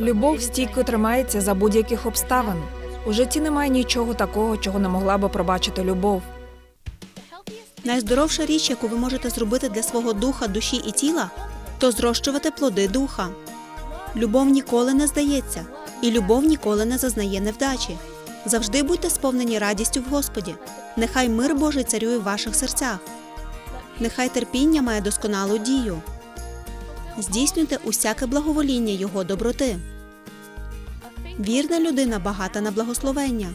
Любов стійко тримається за будь-яких обставин. У житті немає нічого такого, чого не могла би пробачити любов. Найздоровша річ, яку ви можете зробити для свого духа, душі і тіла, то зрощувати плоди духа. Любов ніколи не здається, і любов ніколи не зазнає невдачі. Завжди будьте сповнені радістю в Господі. Нехай мир Божий царює в ваших серцях. Нехай терпіння має досконалу дію. Здійснюйте усяке благовоління Його доброти. Вірна людина багата на благословення.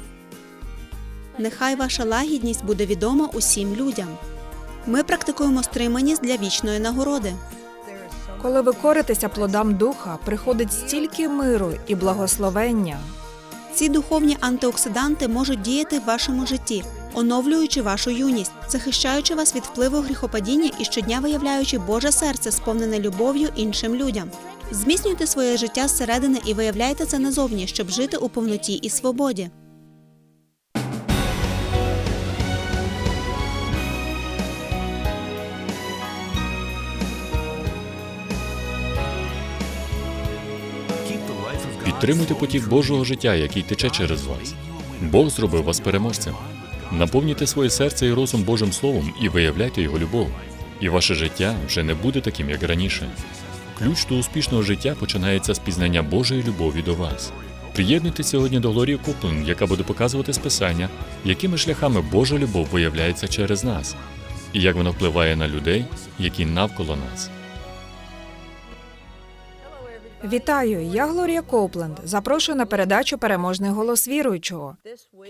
Нехай ваша лагідність буде відома усім людям. Ми практикуємо стриманість для вічної нагороди. Коли ви коритеся плодам духа, приходить стільки миру і благословення. Ці духовні антиоксиданти можуть діяти в вашому житті, оновлюючи вашу юність, захищаючи вас від впливу гріхопадіння і щодня виявляючи Боже серце, сповнене любов'ю іншим людям. Зміцнюйте своє життя зсередини і виявляйте це назовні, щоб жити у повноті і свободі. Підтримуйте потік Божого життя, який тече через вас. Бог зробив вас переможцем. Наповнюйте своє серце і розум Божим Словом і виявляйте його любов. І ваше життя вже не буде таким, як раніше. Ключ до успішного життя починається з пізнання Божої любові до вас. Приєднуйтесь сьогодні до Глорії Коплен, яка буде показувати списання, якими шляхами Божа любов виявляється через нас, і як вона впливає на людей, які навколо нас. Вітаю! Я Глорія Копленд. Запрошую на передачу Переможний голос віруючого.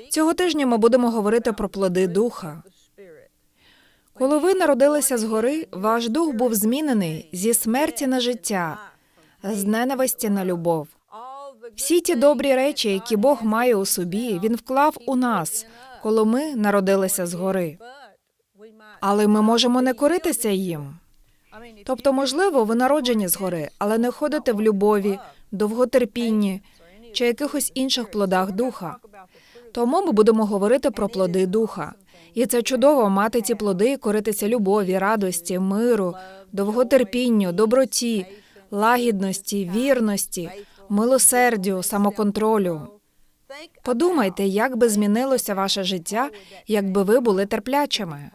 Цього тижня ми будемо говорити про плоди духа. Коли ви народилися згори, ваш дух був змінений зі смерті на життя, з ненависті на любов. Всі ті добрі речі, які Бог має у собі, він вклав у нас, коли ми народилися згори. Але ми можемо не коритися їм. Тобто, можливо, ви народжені згори, але не ходите в любові, довготерпінні чи якихось інших плодах духа. Тому ми будемо говорити про плоди духа. І це чудово мати ці плоди і коритися любові, радості, миру, довготерпінню, доброті, лагідності, вірності, милосердю, самоконтролю. Подумайте, як би змінилося ваше життя, якби ви були терплячими.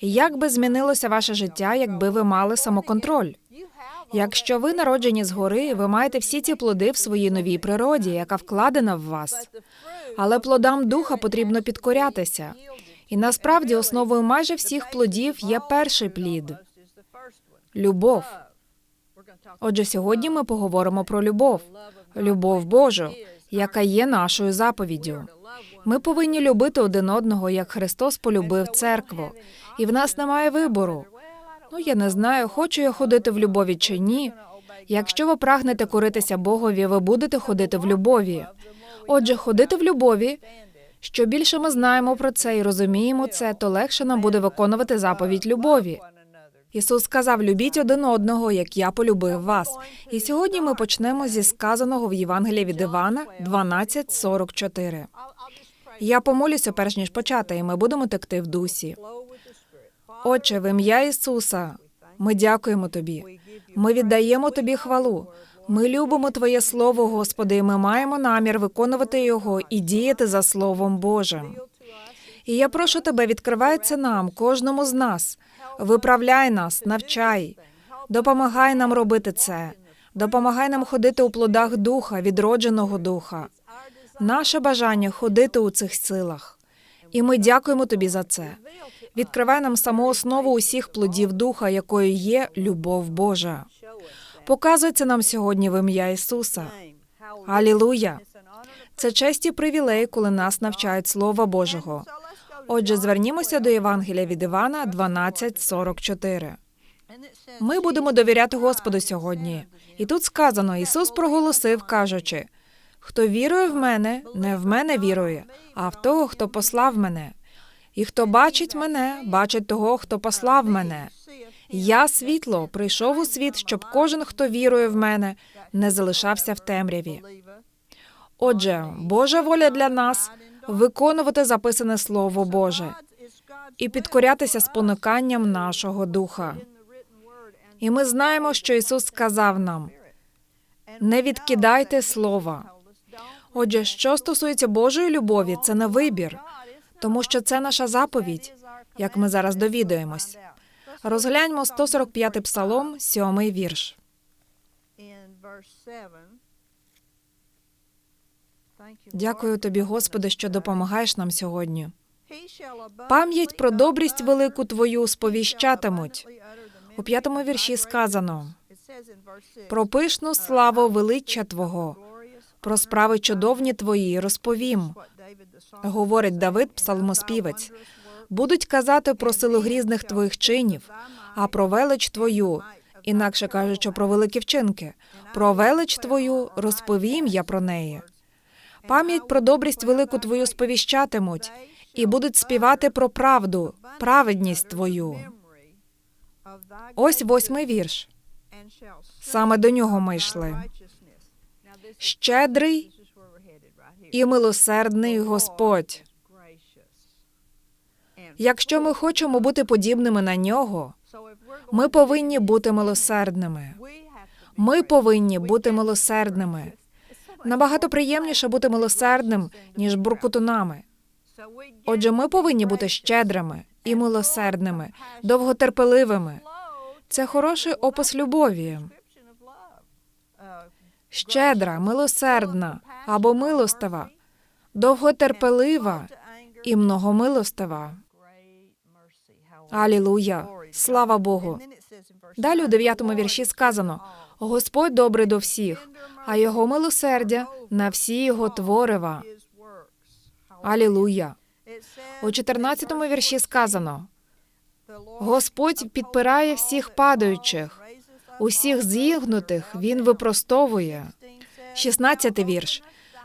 Як би змінилося ваше життя, якби ви мали самоконтроль? Якщо ви народжені згори, ви маєте всі ці плоди в своїй новій природі, яка вкладена в вас. Але плодам духа потрібно підкорятися. І насправді основою майже всіх плодів є перший плід любов. Отже, сьогодні ми поговоримо про любов, любов Божу, яка є нашою заповіддю. Ми повинні любити один одного, як Христос полюбив церкву, і в нас немає вибору. Ну, я не знаю, хочу я ходити в любові чи ні. Якщо ви прагнете коритися Богові, ви будете ходити в любові. Отже, ходити в любові. Що більше ми знаємо про це і розуміємо це, то легше нам буде виконувати заповідь любові. Ісус сказав: любіть один одного, як я полюбив вас. І сьогодні ми почнемо зі сказаного в Євангелії від Івана 12.44. Я помолюся, перш ніж почати, і ми будемо текти в дусі. Отче, в ім'я Ісуса, ми дякуємо Тобі. Ми віддаємо Тобі хвалу. Ми любимо Твоє Слово, Господи, і ми маємо намір виконувати його і діяти за Словом Божим. І я прошу тебе, відкривай це нам, кожному з нас. Виправляй нас, навчай, допомагай нам робити це, допомагай нам ходити у плодах духа, відродженого духа. Наше бажання ходити у цих силах. І ми дякуємо тобі за це. Відкривай нам саму основу усіх плодів духа, якою є любов Божа. Показуй це нам сьогодні в ім'я Ісуса. Алілуя! Це честь і привілей, коли нас навчають Слова Божого. Отже, звернімося до Євангелія від Івана 12.44. Ми будемо довіряти Господу сьогодні. І тут сказано: Ісус проголосив, кажучи: хто вірує в мене, не в мене вірує, а в того, хто послав мене. І хто бачить мене, бачить того, хто послав мене. Я світло прийшов у світ, щоб кожен, хто вірує в мене, не залишався в темряві. Отже, Божа воля для нас виконувати записане Слово Боже і підкорятися спонуканням нашого духа. І ми знаємо, що Ісус сказав нам: Не відкидайте слова. Отже, що стосується Божої любові, це не вибір, тому що це наша заповідь, як ми зараз довідуємось. Розгляньмо 145-й псалом, 7-й вірш. Дякую тобі, Господи, що допомагаєш нам сьогодні. Пам'ять про добрість велику твою сповіщатимуть. У п'ятому вірші сказано про пишну славу величчя Твого, про справи чудовні Твої розповім, говорить Давид, псалмоспівець. Будуть казати про силу грізних твоїх чинів, а про велич твою, інакше кажучи, про великі вчинки, про велич твою розповім я про неї. Пам'ять про добрість велику твою сповіщатимуть, і будуть співати про правду, праведність твою. Ось восьмий вірш. Саме до нього ми йшли. Щедрий і милосердний Господь. Якщо ми хочемо бути подібними на нього, ми повинні бути милосердними. Ми повинні бути милосердними. Набагато приємніше бути милосердним, ніж буркутунами. Отже, ми повинні бути щедрими і милосердними, довготерпеливими. Це хороший опис любові. Щедра, милосердна або милостива, довготерпелива і многомилостива. Алілуя! Слава Богу! Далі у дев'ятому вірші сказано: Господь добрий до всіх, а його милосердя на всі його творива. Алілуя! У 14-му вірші сказано: Господь підпирає всіх падаючих, усіх зігнутих він випростовує. 16-й вірш.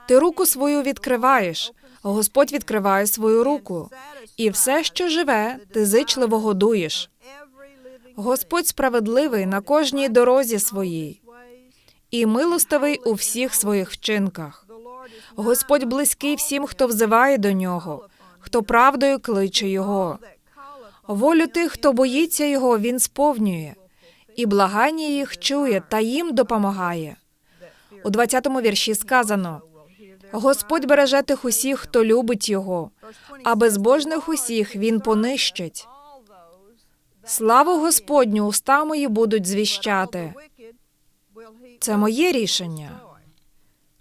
Ти руку свою відкриваєш, Господь відкриває свою руку, і все, що живе, ти зичливо годуєш. Господь справедливий на кожній дорозі своїй і милостивий у всіх своїх вчинках. Господь близький всім, хто взиває до нього, хто правдою кличе його. Волю тих, хто боїться його, він сповнює, і благання їх чує та їм допомагає. У 20-му вірші сказано: Господь береже тих усіх, хто любить його, а безбожних усіх він понищить. Славу Господню уста мої будуть звіщати. Це моє рішення,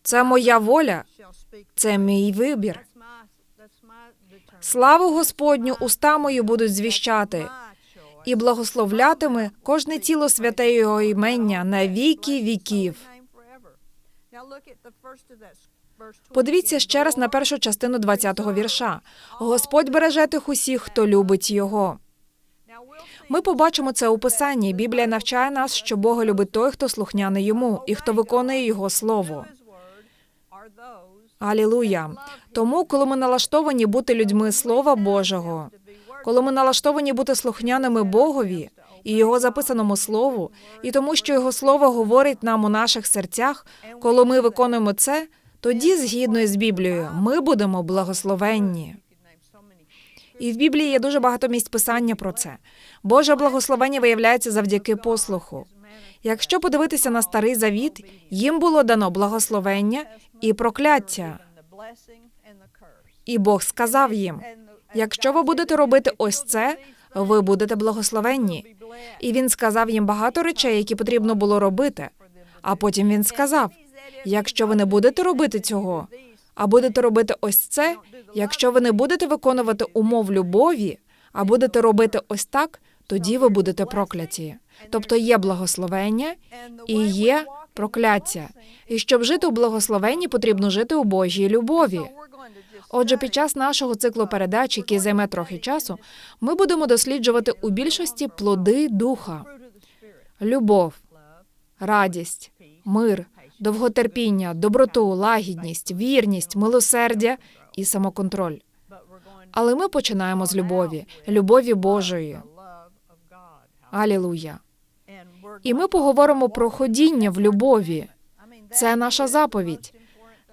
це моя воля, це мій вибір. Славу Господню уста мої будуть звіщати, і благословлятиме кожне тіло святе його імення на віки віків. Подивіться ще раз на першу частину 20-го вірша. Господь береже тих усіх, хто любить його. Ми побачимо це у писанні. Біблія навчає нас, що Бога любить той, хто слухняний йому, і хто виконує його слово. Алілуя. Тому, коли ми налаштовані бути людьми Слова Божого, коли ми налаштовані бути слухняними Богові і його записаному слову, і тому, що його слово говорить нам у наших серцях, коли ми виконуємо це, тоді, згідно з Біблією, ми будемо благословенні. І в Біблії є дуже багато місць писання про це. Боже благословення виявляється завдяки послуху. Якщо подивитися на старий завіт, їм було дано благословення і прокляття. І Бог сказав їм: якщо ви будете робити ось це, ви будете благословенні. І він сказав їм багато речей, які потрібно було робити. А потім він сказав: якщо ви не будете робити цього, а будете робити ось це, якщо ви не будете виконувати умов любові, а будете робити ось так, тоді ви будете прокляті. Тобто є благословення і є прокляття. І щоб жити у благословенні, потрібно жити у Божій любові. Отже, під час нашого циклу передач, який займе трохи часу, ми будемо досліджувати у більшості плоди духа: любов, радість, мир, довготерпіння, доброту, лагідність, вірність, милосердя і самоконтроль. Але ми починаємо з любові, любові Божої. Алілуя. І ми поговоримо про ходіння в любові. Це наша заповідь.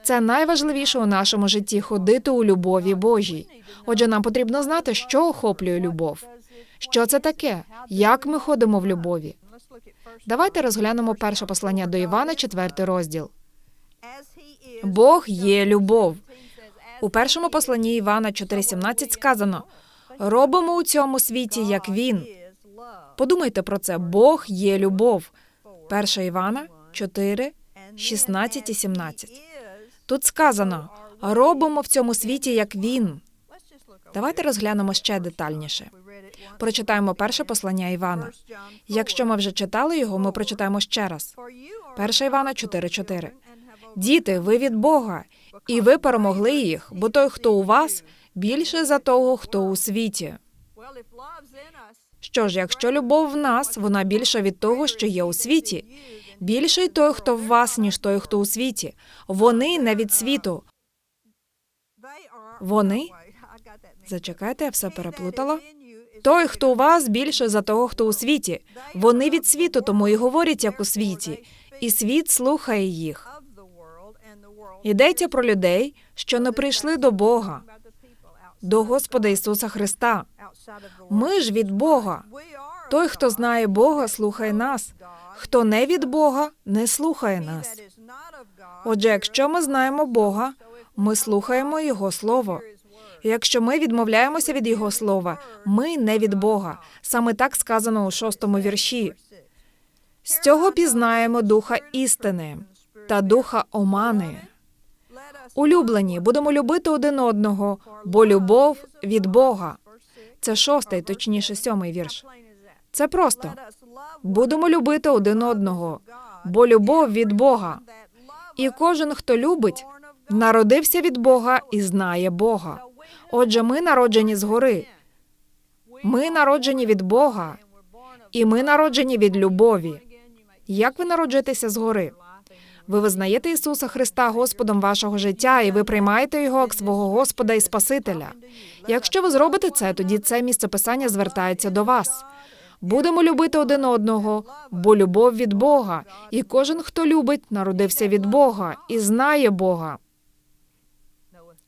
Це найважливіше у нашому житті ходити у любові Божій. Отже, нам потрібно знати, що охоплює любов. Що це таке? Як ми ходимо в любові? Давайте розглянемо перше послання до Івана, четвертий розділ. Бог є любов. У першому посланні Івана 4.17 сказано: робимо у цьому світі, як він. Подумайте про це. Бог є любов. 1 Івана 4, 16 і 17. Тут сказано: робимо в цьому світі, як він. Давайте розглянемо ще детальніше. Прочитаємо перше послання Івана. Якщо ми вже читали його, ми прочитаємо ще раз. 1 Івана 4.4. Діти, ви від Бога, і ви перемогли їх, бо той, хто у вас, більше за того, хто у світі. Що ж, якщо любов в нас, вона більша від того, що є у світі. Більший той, хто в вас, ніж той, хто у світі. Вони не від світу. Вони? Зачекайте, я все переплутала. Той, хто у вас, більше за того, хто у світі. Вони від світу, тому і говорять, як у світі, і світ слухає їх. Йдеться про людей, що не прийшли до Бога, до Господа Ісуса Христа. Ми ж від Бога. Той, хто знає Бога, слухає нас. Хто не від Бога, не слухає нас. Отже, якщо ми знаємо Бога, ми слухаємо Його Слово. Якщо ми відмовляємося від Його слова, ми не від Бога. Саме так сказано у шостому вірші. З цього пізнаємо духа істини та духа омани. Улюблені, будемо любити один одного, бо любов від Бога. Це шостий, точніше, сьомий вірш. Це просто будемо любити один одного, бо любов від Бога. І кожен, хто любить, народився від Бога і знає Бога. Отже, ми народжені згори. Ми народжені від Бога, і ми народжені від любові. Як ви народжуєтеся згори? Ви визнаєте Ісуса Христа Господом вашого життя, і ви приймаєте його як свого Господа і Спасителя. Якщо ви зробите це, тоді це місце писання звертається до вас. Будемо любити один одного, бо любов від Бога, і кожен, хто любить, народився від Бога і знає Бога.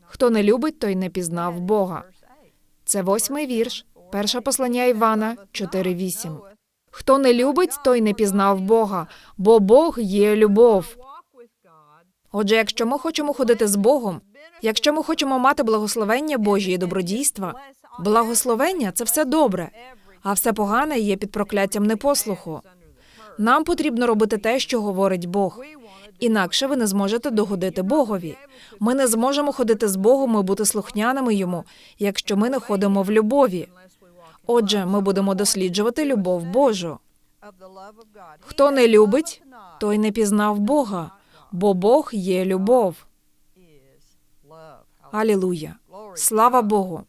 Хто не любить, той не пізнав Бога. Це восьмий вірш, перше послання Івана 4.8. Хто не любить, той не пізнав Бога, бо Бог є любов. Отже, якщо ми хочемо ходити з Богом, якщо ми хочемо мати благословення Божі і добродійства, благословення це все добре, а все погане є під прокляттям непослуху. Нам потрібно робити те, що говорить Бог. Інакше ви не зможете догодити Богові. Ми не зможемо ходити з Богом і бути слухняними йому, якщо ми не ходимо в любові. Отже, ми будемо досліджувати любов Божу. Хто не любить, той не пізнав Бога, бо Бог є любов. Алілуя! Слава Богу!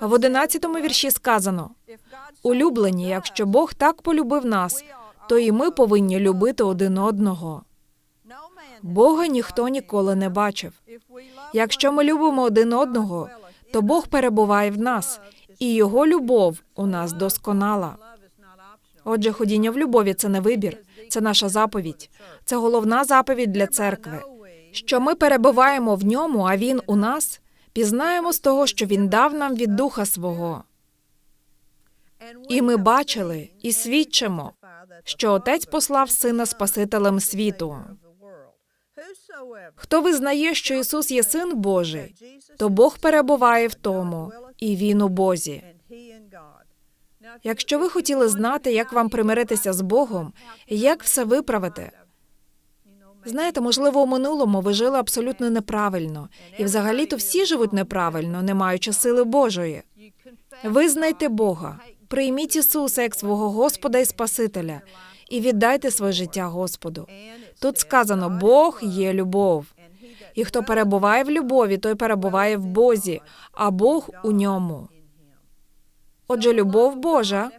В одинадцятому вірші сказано: улюблені, якщо Бог так полюбив нас, то і ми повинні любити один одного. Бога ніхто ніколи не бачив. Якщо ми любимо один одного, то Бог перебуває в нас, і Його любов у нас досконала. Отже, ходіння в любові це не вибір, це наша заповідь. Це головна заповідь для церкви. Що ми перебуваємо в ньому, а він у нас, пізнаємо з того, що він дав нам від духа свого. І ми бачили і свідчимо, що Отець послав Сина Спасителем світу. Хто визнає, що Ісус є Син Божий, то Бог перебуває в тому, і Він у Бозі. Якщо ви хотіли знати, як вам примиритися з Богом, як все виправити, знаєте, можливо, у минулому ви жили абсолютно неправильно, і взагалі-то всі живуть неправильно, не маючи сили Божої. Визнайте Бога, прийміть Ісуса як свого Господа і Спасителя, і віддайте своє життя Господу. Тут сказано: Бог є любов. І хто перебуває в любові, той перебуває в Бозі, а Бог у ньому. Отже, любов Божа,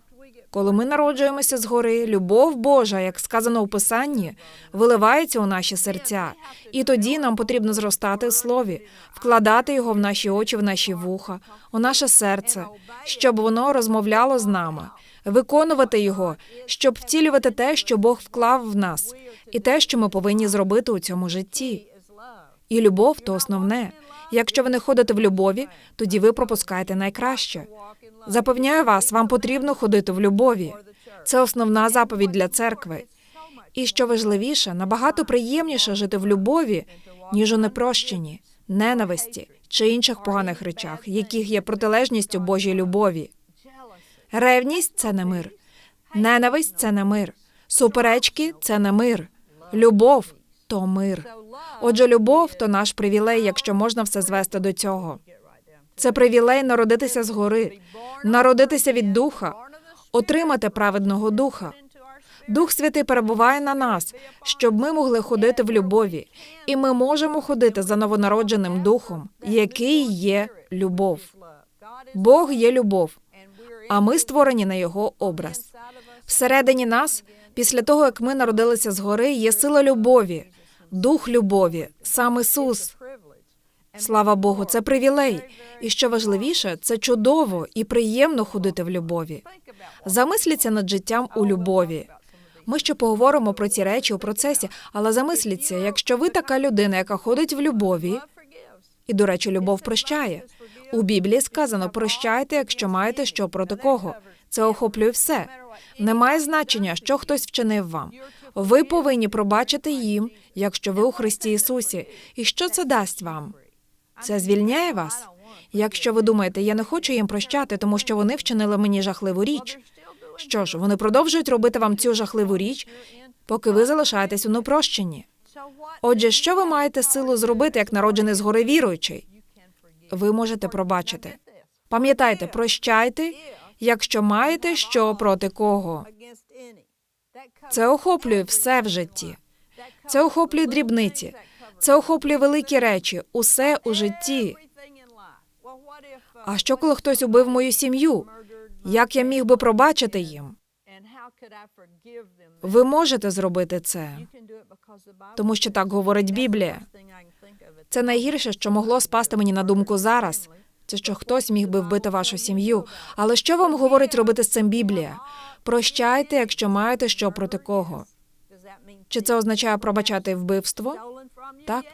коли ми народжуємося згори, любов Божа, як сказано у Писанні, виливається у наші серця, і тоді нам потрібно зростати в слові, вкладати його в наші очі, в наші вуха, у наше серце, щоб воно розмовляло з нами, виконувати його, щоб втілювати те, що Бог вклав в нас, і те, що ми повинні зробити у цьому житті. І любов то основне. Якщо ви не ходите в любові, тоді ви пропускаєте найкраще. Запевняю вас, вам потрібно ходити в любові. Це основна заповідь для церкви. І що важливіше, набагато приємніше жити в любові, ніж у непрощенні, ненависті чи інших поганих речах, яких є протилежністю Божій любові. Ревність це не мир. Ненависть це не мир. Суперечки це не мир. Любов то мир. Отже, любов то наш привілей, якщо можна все звести до цього. Це привілей народитися згори, народитися від духа, отримати праведного духа. Дух Святий перебуває на нас, щоб ми могли ходити в любові, і ми можемо ходити за новонародженим духом, який є любов. Бог є любов, а ми створені на його образ. Всередині нас, після того як ми народилися згори, є сила любові, дух любові, сам Ісус. Слава Богу, це привілей. І що важливіше, це чудово і приємно ходити в любові. Замисліться над життям у любові. Ми ще поговоримо про ці речі у процесі, але замисліться, якщо ви така людина, яка ходить в любові, і, до речі, любов прощає. У Біблії сказано: прощайте, якщо маєте що проти кого. Це охоплює все. Немає значення, що хтось вчинив вам. Ви повинні пробачити їм, якщо ви у Христі Ісусі. І що це дасть вам? Це звільняє вас. Якщо ви думаєте, я не хочу їм прощати, тому що вони вчинили мені жахливу річ. Що ж, вони продовжують робити вам цю жахливу річ, поки ви залишаєтесь у непрощенні. Отже, що ви маєте силу зробити, як народжений згори віруючий? Ви можете пробачити. Пам'ятайте, прощайте, якщо маєте що проти кого. Це охоплює все в житті. Це охоплює дрібниці. Це охоплює великі речі, усе у житті. А що, коли хтось убив мою сім'ю? Як я міг би пробачити їм? Ви можете зробити це, тому що так говорить Біблія. Це найгірше, що могло спасти мені на думку зараз. Це що хтось міг би вбити вашу сім'ю. Але що вам говорить робити з цим Біблія? Прощайте, якщо маєте що проти кого. Чи це означає пробачати вбивство? Так.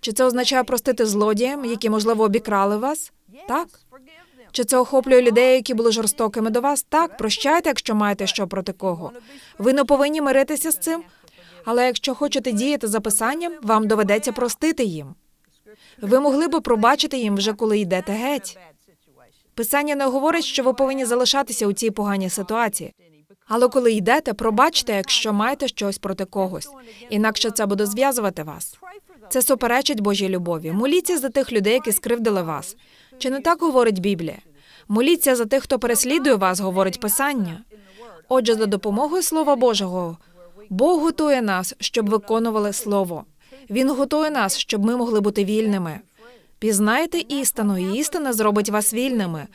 Чи це означає простити злодіям, які можливо обікрали вас? Так. Чи це охоплює людей, які були жорстокими до вас? Так, прощайте, якщо маєте що проти кого. Ви не повинні миритися з цим. Але якщо хочете діяти за писанням, вам доведеться простити їм. Ви могли би пробачити їм вже коли йдете геть. Писання не говорить, що ви повинні залишатися у цій поганій ситуації. Але коли йдете, пробачте, якщо маєте щось проти когось. Інакше це буде зв'язувати вас. Це суперечить Божій любові. Моліться за тих людей, які скривдили вас. Чи не так говорить Біблія? Моліться за тих, хто переслідує вас, говорить Писання. Отже, за допомогою Слова Божого Бог готує нас, щоб виконували Слово. Він готує нас, щоб ми могли бути вільними. Пізнайте істину, і істина зробить вас вільними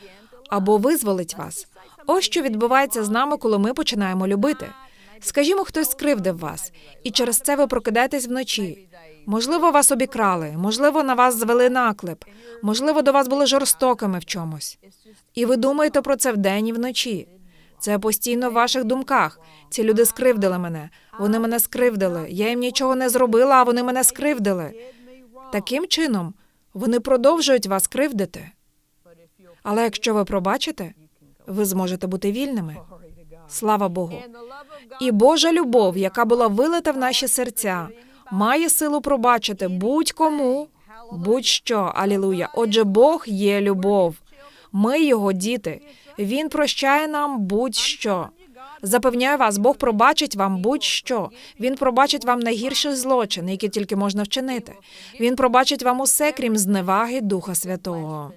або визволить вас. Ось що відбувається з нами, коли ми починаємо любити. Скажімо, хтось скривдив вас, і через це ви прокидаєтесь вночі. Можливо, вас обікрали, можливо, на вас звели наклеп, можливо, до вас були жорстокими в чомусь. І ви думаєте про це вдень і вночі. Це постійно в ваших думках. Ці люди скривдили мене. Вони мене скривдили. Я їм нічого не зробила, а вони мене скривдили. Таким чином, вони продовжують вас кривдити. Але якщо ви пробачите, ви зможете бути вільними. Слава Богу. І Божа любов, яка була вилита в наші серця, має силу пробачити будь-кому, будь-що. Алілуя. Отже, Бог є любов. Ми його діти. Він прощає нам будь-що. Запевняю вас, Бог пробачить вам будь-що. Він пробачить вам найгірший злочин, який тільки можна вчинити. Він пробачить вам усе, крім зневаги Духа Святого.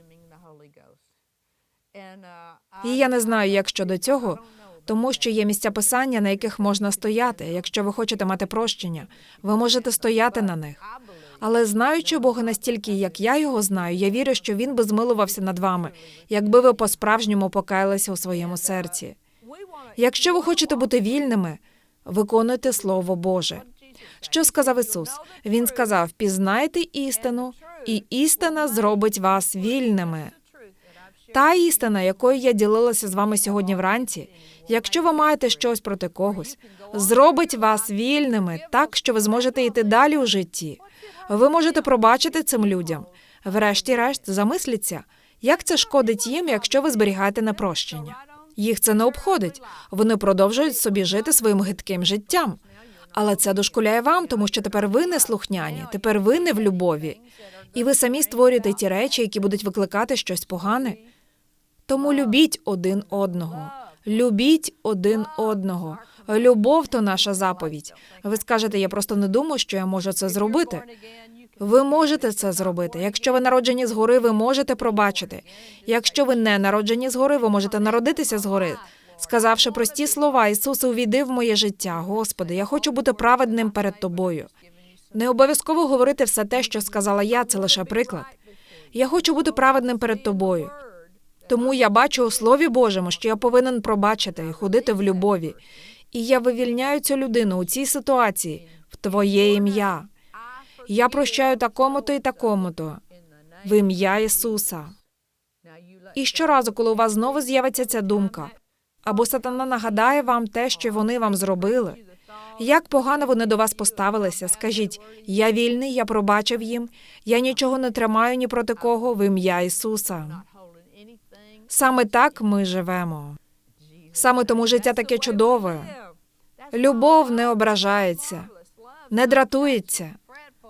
І я не знаю, як щодо цього, тому що є місця писання, на яких можна стояти. Якщо ви хочете мати прощення, ви можете стояти на них. Але знаючи Бога настільки, як я його знаю, я вірю, що він би змилувався над вами, якби ви по-справжньому покаялися у своєму серці. Якщо ви хочете бути вільними, виконуйте Слово Боже. Що сказав Ісус? Він сказав: пізнайте істину, і істина зробить вас вільними. Та істина, якою я ділилася з вами сьогодні вранці, якщо ви маєте щось проти когось, зробить вас вільними так, що ви зможете йти далі у житті. Ви можете пробачити цим людям. Врешті-решт, замисліться, як це шкодить їм, якщо ви зберігаєте непрощення. Їх це не обходить. Вони продовжують собі жити своїм гидким життям. Але це дошкуляє вам, тому що тепер ви не слухняні, тепер ви не в любові. І ви самі створюєте ті речі, які будуть викликати щось погане. Тому любіть один одного. Любіть один одного. Любов то наша заповідь. Ви скажете, я просто не думаю, що я можу це зробити. Ви можете це зробити. Якщо ви народжені згори, ви можете пробачити. Якщо ви не народжені згори, ви можете народитися згори. Сказавши прості слова, Ісусе, увійди в моє життя. Господи, я хочу бути праведним перед тобою. Не обов'язково говорити все те, що сказала я, це лише приклад. Я хочу бути праведним перед тобою. Тому я бачу у Слові Божому, що я повинен пробачити і ходити в любові. І я вивільняю цю людину у цій ситуації в Твоє ім'я. Я прощаю такому-то і такому-то в ім'я Ісуса. І щоразу, коли у вас знову з'явиться ця думка, або сатана нагадає вам те, що вони вам зробили, як погано вони до вас поставилися, скажіть: я вільний, я пробачив їм, я нічого не тримаю ні проти кого в ім'я Ісуса. Саме так ми живемо. Саме тому життя таке чудове. Любов не ображається, не дратується,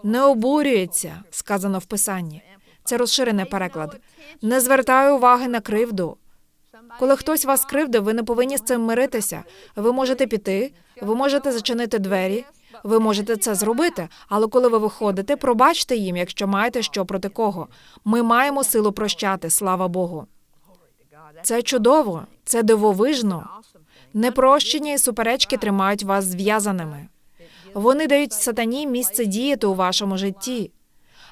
не обурюється, сказано в писанні. Це розширений переклад. Не звертає уваги на кривду. Коли хтось вас кривдив, ви не повинні з цим миритися. Ви можете піти, ви можете зачинити двері, ви можете це зробити. Але коли ви виходите, пробачте їм, якщо маєте що проти кого. Ми маємо силу прощати, слава Богу. Це чудово, це дивовижно. Непрощення і суперечки тримають вас зв'язаними. Вони дають сатані місце діяти у вашому житті.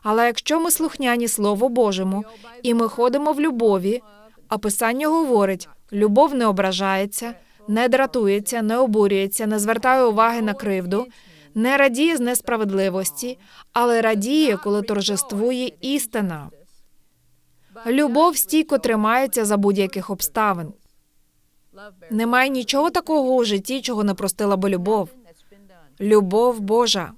Але якщо ми слухняні Слову Божому і ми ходимо в любові, а Писання говорить: любов не ображається, не дратується, не обурюється, не звертає уваги на кривду, не радіє з несправедливості, але радіє, коли торжествує істина. Любов стійко тримається за будь-яких обставин. Немає нічого такого у житті, чого не простила би любов. Любов Божа.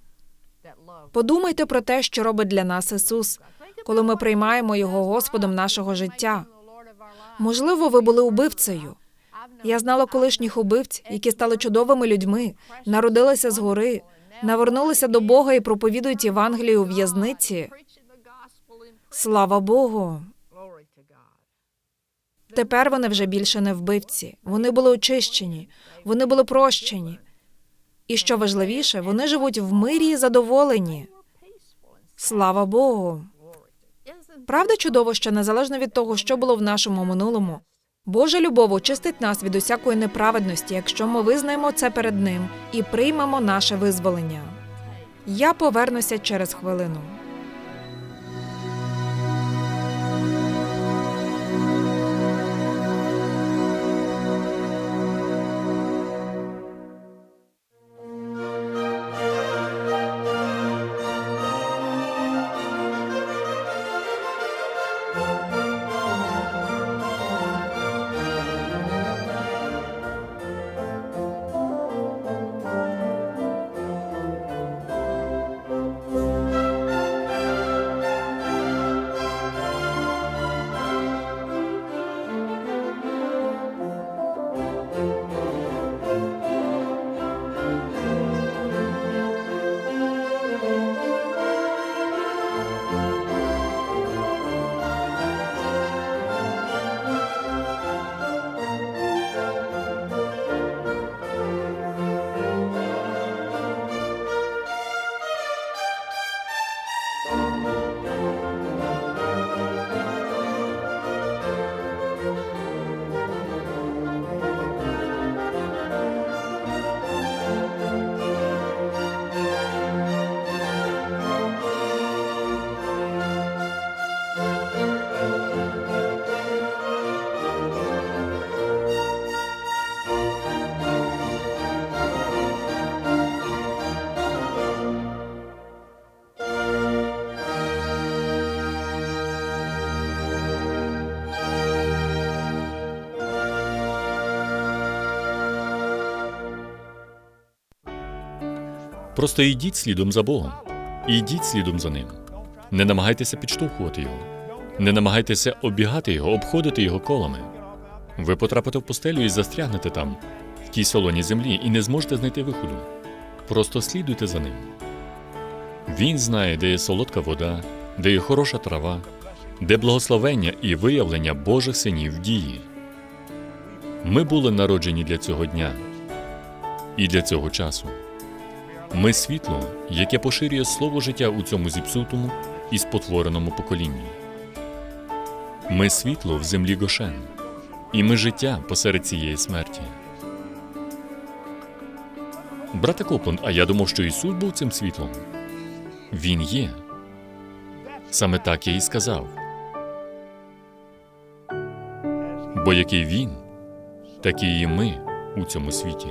Подумайте про те, що робить для нас Ісус, коли ми приймаємо Його Господом нашого життя. Можливо, ви були убивцею. Я знала колишніх убивць, які стали чудовими людьми, народилися згори, навернулися до Бога і проповідують Євангелію у в'язниці. Слава Богу. Тепер вони вже більше не вбивці. Вони були очищені, вони були прощені. І що важливіше, вони живуть в мирі і задоволені. Слава Богу. Правда чудово, що незалежно від того, що було в нашому минулому, Божа любов очистить нас від усякої неправедності, якщо ми визнаємо це перед ним і приймемо наше визволення. Я повернуся через хвилину. Просто йдіть слідом за Богом. Йдіть слідом за ним. Не намагайтеся підштовхувати його. Не намагайтеся оббігати його, обходити його колами. Ви потрапите в пустелю і застрягнете там, в тій солоній землі, і не зможете знайти виходу. Просто слідуйте за ним. Він знає, де є солодка вода, де є хороша трава, де благословення і виявлення Божих синів дії. Ми були народжені для цього дня і для цього часу. Ми світло, яке поширює слово життя у цьому зіпсутому і спотвореному поколінні. Ми світло в землі Гошен, і ми життя посеред цієї смерті. Брате Копланд, а я думав, що Ісус був цим світлом. Він є. Саме так я і сказав. Бо який він, такі і ми у цьому світі.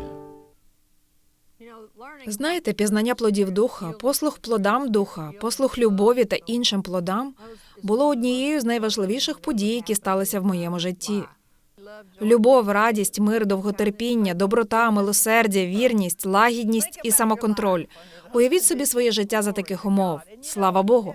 Знаєте, пізнання плодів духа, послух плодам духа, послух любові та іншим плодам було однією з найважливіших подій, які сталися в моєму житті. Любов, радість, мир, довготерпіння, доброта, милосердя, вірність, лагідність і самоконтроль. Уявіть собі своє життя за таких умов. Слава Богу.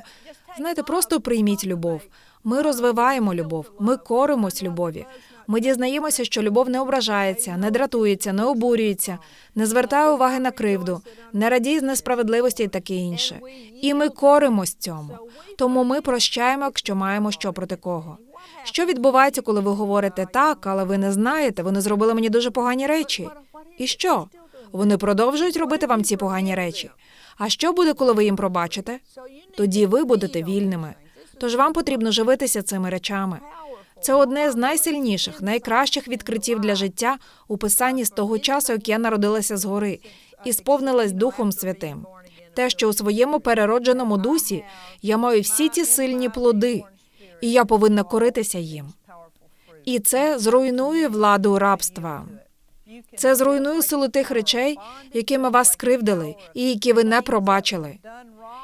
Знаєте, просто прийміть любов. Ми розвиваємо любов, ми коримось любові. Ми дізнаємося, що любов не ображається, не дратується, не обурюється, не звертає уваги на кривду, не радіє з несправедливості і таке інше. І ми коримось цьому. Тому ми прощаємо, якщо маємо що проти кого. Що відбувається, коли ви говорите так, але ви не знаєте, вони зробили мені дуже погані речі. І що? Вони продовжують робити вам ці погані речі. А що буде, коли ви їм пробачите? Тоді ви будете вільними. Тож вам потрібно живитися цими речами. Це одне з найсильніших, найкращих відкриттів для життя у писанні з того часу, як я народилася згори, і сповнилась Духом Святим. Те, що у своєму переродженому дусі я маю всі ті сильні плоди, і я повинна коритися їм. І це зруйнує владу рабства. Це зруйнує силу тих речей, якими вас скривдили, і які ви не пробачили.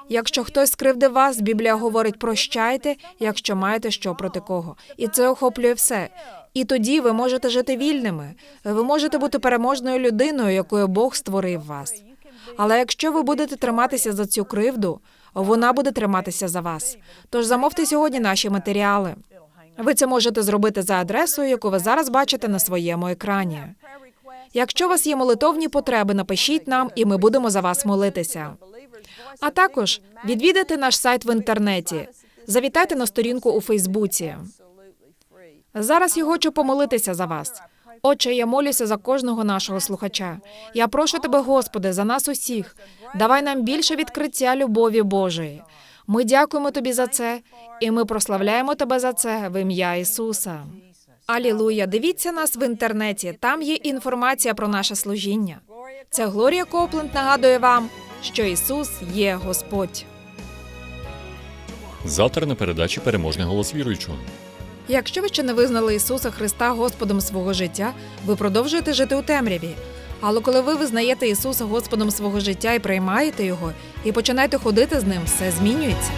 Якщо хтось скривдив вас, Біблія говорить прощайте, якщо маєте що проти кого. І це охоплює все. І тоді ви можете жити вільними. Ви можете бути переможною людиною, якою Бог створив вас. Але якщо ви будете триматися за цю кривду, вона буде триматися за вас. Тож замовте сьогодні наші матеріали. Ви це можете зробити за адресою, яку ви зараз бачите на своєму екрані. Якщо у вас є молитовні потреби, напишіть нам, і ми будемо за вас молитися. А також відвідайте наш сайт в інтернеті, завітайте на сторінку у Фейсбуці. Зараз я хочу помолитися за вас. Отче, я молюся за кожного нашого слухача. Я прошу тебе, Господи, за нас усіх. Давай нам більше відкриття любові Божої. Ми дякуємо тобі за це, і ми прославляємо тебе за це в ім'я Ісуса. Алілуя! Дивіться нас в інтернеті. Там є інформація про наше служіння. Це Глорія Копленд нагадує вам, що Ісус є Господь. Завтра на передачі переможний голос віруючого. Якщо ви ще не визнали Ісуса Христа Господом свого життя, ви продовжуєте жити у темряві. Але коли ви визнаєте Ісуса Господом свого життя і приймаєте його, і починаєте ходити з ним, все змінюється.